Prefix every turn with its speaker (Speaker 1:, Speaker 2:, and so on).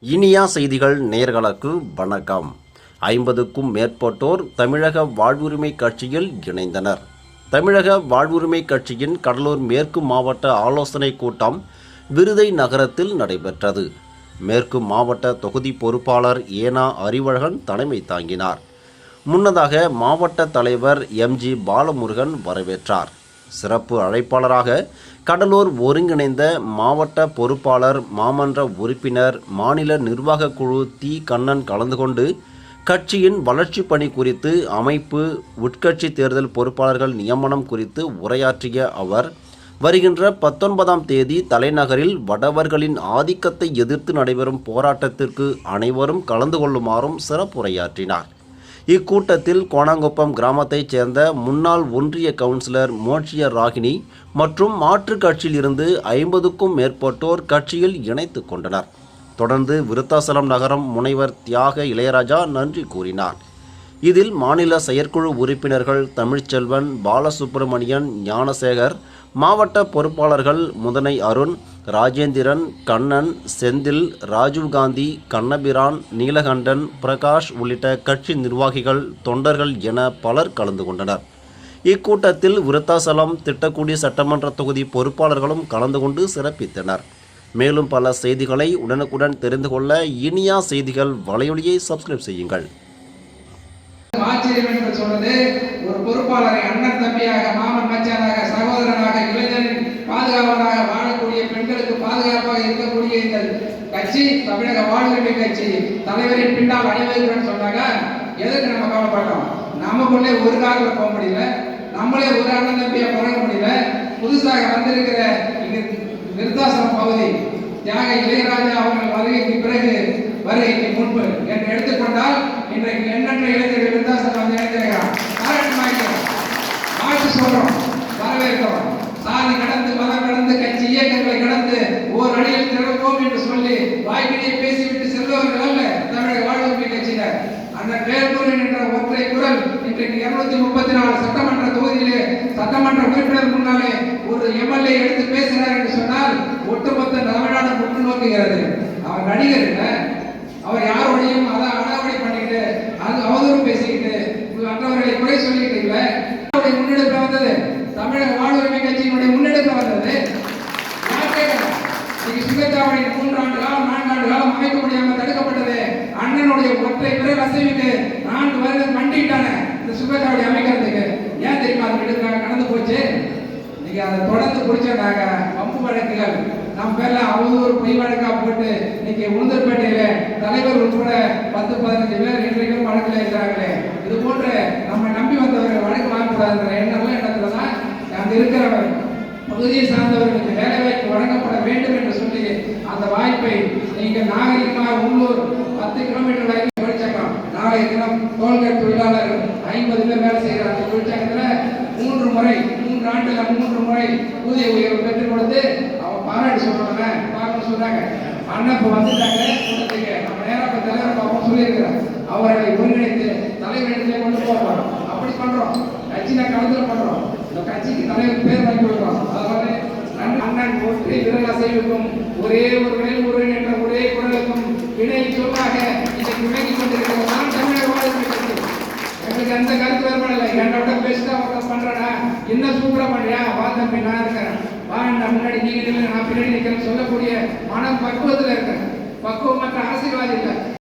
Speaker 1: இனியா செய்திகள் நேர்களுக்கு வணக்கம். ஐம்பதுக்கும் மேற்பட்டோர் தமிழக வாழ்வுரிமை கட்சியில் இணைந்தனர். தமிழக வாழ்வுரிமை கட்சியின் கடலூர் மேற்கு மாவட்ட ஆலோசனைக் கூட்டம் விருதை நகரத்தில் நடைபெற்றது. மேற்கு மாவட்ட தொகுதி பொறுப்பாளர் ஏனா அறிவழகன் தலைமை தாங்கினார். முன்னதாக மாவட்ட தலைவர் எம்ஜி பாலமுருகன் வரவேற்றார். சிறப்பு அழைப்பாளராக கடலூர் ஒருங்கிணைந்த மாவட்ட பொறுப்பாளர் மாமன்ற உறுப்பினர் மாநில நிர்வாகக் குழு தி. கண்ணன் கலந்து கொண்டு கட்சியின் வளர்ச்சிப் பணி குறித்து அமைப்பு உட்கட்சி தேர்தல் பொறுப்பாளர்கள் நியமனம் குறித்து உரையாற்றிய அவர் வருகின்ற பத்தொன்பதாம் தேதி தலைநகரில் வடவர்களின் ஆதிக்கத்தை எதிர்த்து நடைபெறும் போராட்டத்திற்கு அனைவரும் கலந்து கொள்ளுமாறும் சிறப்புரையாற்றினார். இக்கூட்டத்தில் கோணாங்குப்பம் கிராமத்தைச் சேர்ந்த முன்னாள் ஒன்றிய கவுன்சிலர் மோட்சிய ராகினி மற்றும் மாற்றுக் கட்சியிலிருந்து ஐம்பதுக்கும் மேற்பட்டோர் கட்சியில் இணைத்து கொண்டனர். தொடர்ந்து விருத்தாசலம் நகரம் முனைவர் தியாக இளையராஜா நன்றி கூறினார். இதில் மாநில செயற்குழு உறுப்பினர்கள் தமிழ்ச்செல்வன் பாலசுப்பிரமணியன் ஞானசேகர் மாவட்ட பொறுப்பாளர்கள் முதனை அருண் ராஜேந்திரன் கண்ணன் செந்தில் ராஜீவ்காந்தி கண்ணபிரான் நீலகண்டன் பிரகாஷ் உள்ளிட்ட கட்சி நிர்வாகிகள் தொண்டர்கள் என பலர் கலந்து கொண்டனர். இக்கூட்டத்தில் விருத்தாசலம் திட்டக்குடி சட்டமன்ற தொகுதி பொறுப்பாளர்களும் கலந்து கொண்டு சிறப்பித்தனர். மேலும் பல செய்திகளை உடனுக்குடன் தெரிந்து கொள்ள இனியா செய்திகள் வலையொலியை சப்ஸ்கிரைப் செய்யுங்கள்.
Speaker 2: ஆச்சரியம் என்று சொன்னது ஒரு பொறுப்பாளரை அண்ணன் தம்பியாக மாமன் பாதுகாப்பாக வாழக்கூடிய பெண்களுக்கு பாதுகாப்பாக இருக்கக்கூடிய இந்த கட்சி தமிழக வாழ்வுரிமை கட்சி தலைவரின் பின்னால் அணிவகுக்கிறேன்னு சொன்னாங்க எதற்கு நம்ம கவலைப்பட்டோம் நமக்குள்ளே ஒரு காரில் போக முடியல. நம்மளே ஒரு அண்ணன் தம்பியை பழக முடியல. புதுசாக வந்திருக்கிற இங்கு விருத்தாசலம் பகுதி தியாக இளையராஜா அவர்கள் வருகைக்கு பிறகு வருகைக்கு முன்பு என்று எடுத்துக்கொண்டால் இன்றைக்கு எண்ணற்ற இளைஞர்கள் விருத்தாசலம் வந்து இணைந்திருக்கிறார் பாராட்டுமாய்க்கிறோம் வாழ்த்து சொல்றோம் வரவேற்கிறோம். சாதி கடந்து மதம் கடந்து கட்சி இயக்கங்களை கடந்து ஓர் அடியில் திறப்போம் என்று சொல்லி வாய்க்கிடையே பேசிவிட்டு செல்பவர்கள் அல்ல தமிழக வாழ்வுரிமை கட்சியினர் அந்த வேல்முருகன் என்ற ஒற்றை குரல் இன்றைக்கு இருநூத்தி முப்பத்தி நாலு சட்டமன்ற தொகுதியிலே சட்டமன்ற உறுப்பினர் முன்னாலே ஒரு எம்எல்ஏ எடுத்து பேசினார் என்று சொன்னால் ஒட்டுமொத்த தமிழ்நாடு முற்று நோக்குகிறது அவர் நடிகர் இல்ல அவர் யாரோடையும் அத அடாவடி பண்ணிட்டு அது அவதூறு பேசிக்கிட்டு மற்றவர்களை குறை சொல்லிட்டு இல்ல அவருடைய முன்னெடுப்பு வந்தது தமிழக வாழ்வுரிமை கட்சியினுடைய முன்னெடுப்பு வந்தது. யார் கேட்கல? இன்னைக்கு சுங்கச்சாவடியில் மூன்றாண்டு காலம் நான்காண்டு காலம் அமைக்க முடியாம தடுக்கப்பட்டது. அண்ணனுடைய ஒற்றை பிறகு அசைவிட்டு நான்கு வருடம் மண்டிட்டான இந்த சுங்கச்சாவடி அமைக்கிறதுக்கு. ஏன் தெரியுமா அது நடந்து கடந்து போச்சு? நீங்க அதை தொடர்ந்து பிடிச்சோம்னாங்க வம்பு வழக்குகள். நம்ம பேர்ல அவதூறு பொய் வழக்கா போட்டு இன்னைக்கு உளுந்தூர்பேட்டையில தலைவர் உட்பட பத்து பதினஞ்சு பேர் இன்றைக்கும் வழக்கில் இருக்கிறாங்களே. இது போன்று நம்ம நம்பி வந்தவர்கள் வழக்கு வாங்கக்கூடாதுன்ற எண்ணம்லாம் எண்ணத்துல தான் அங்க இருக்கிறவர் பகுதியை சார்ந்தவர்களுக்கு வேலை வாய்ப்பு வழங்கப்பட வேண்டும் என்று சொல்லி அந்த வாய்ப்பை நீங்கள் நாகரிகமாக உள்ளூர் பத்து கிலோமீட்டர் வரைக்கும் தொழிற்சங்கம் நாளைய தினம் டோல்கேட் தொழிலாளர்கள் ஐம்பது பேர் வேலை செய்கிற அந்த தொழிற்சங்கத்தில் மூன்று முறை மூன்று ஆண்டுல மூன்று முறை ஊதிய உயர்வு பெற்றுக் கொடுத்து அவங்க பாராட்டி சொல்றாங்க பார்க்கணும் சொல்றாங்க. அண்ணன் இப்போ வந்துட்டாங்க கூட்டத்துக்கு நம்ம நேரம் இப்போ தலைவர் பார்ப்போம் சொல்லியிருக்கிறார். அவர்களை ஒருங்கிணைத்து தலைவரிடத்திலே கொண்டு போகிறோம் அப்படி பண்ணுறோம் கட்சியில கலந்துல பண்ணுறோம் இந்த கட்சிக்கு தலைவர் பேர் வாங்கி கொடுக்கிறோம் அதனால அண்ணன் ஒற்றை விரல் அசைவுக்கும் ஒரே ஒரு மேல் முருகன் என்ற ஒரே குரலுக்கும் இணை சொல்லாக இன்றைக்கு விளங்கிக் கொண்டிருக்கிறோம் நான் தமிழக வாழ்க்கை எங்களுக்கு எந்த கருத்து வேறுபாடு இல்லை. என்னோட பேசிட்டு அவங்க பண்றடா என்ன சூப்பரா பண்றியா? வா தம்பி நான் இருக்கிறேன். வா முன்னாடி நீங்க நில்லுங்க, நான் பின்னாடி சொல்லக்கூடிய இருக்கிறேன்.